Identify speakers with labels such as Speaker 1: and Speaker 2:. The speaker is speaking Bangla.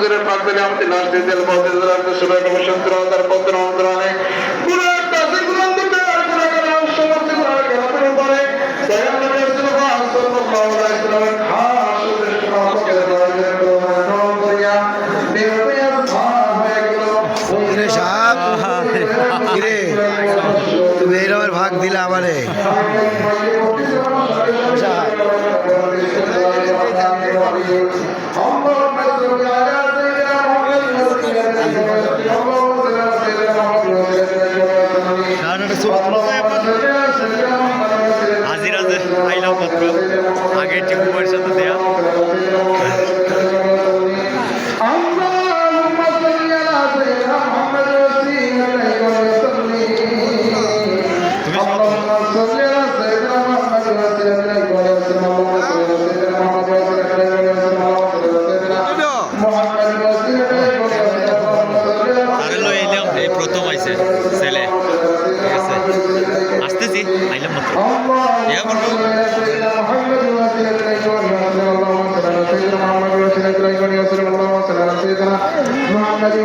Speaker 1: লাগান হুজুরের পাক দিলে আমাদের লাশ দিয়ে দিল বলতে দিলাম তো সবাই কম সত্তর হাজার পত্র অন্তরালে পুরো তাসে গুলাম দিতে আর পুরো গেলাম সমস্ত গুলাম গেলাম পরে দয়াল নবী রাসূল পাক সাল্লাল্লাহু আলাইহি ওয়াসাল্লামের খাস পেশ কামাল পদে
Speaker 2: কিরে সাপ কিরে তুমি এই রকমের ভাগ দিলে আমারে
Speaker 3: হাজির আছে আইলাম মাত্র আগে টিপুর সাথে দেয়া
Speaker 1: اللهم صل على سيدنا محمد খাইলাম মাত্র আগে একটি কুমার সাথে
Speaker 3: দেয়া। Muhammad Rasulullah এই প্রথম আইছে ছেলে ঠিক আছে আসতেছি আইলাম মাত্র ইয়া বলব محمد وسيلة إليه وسيلة اللهم صل على سيدنا محمد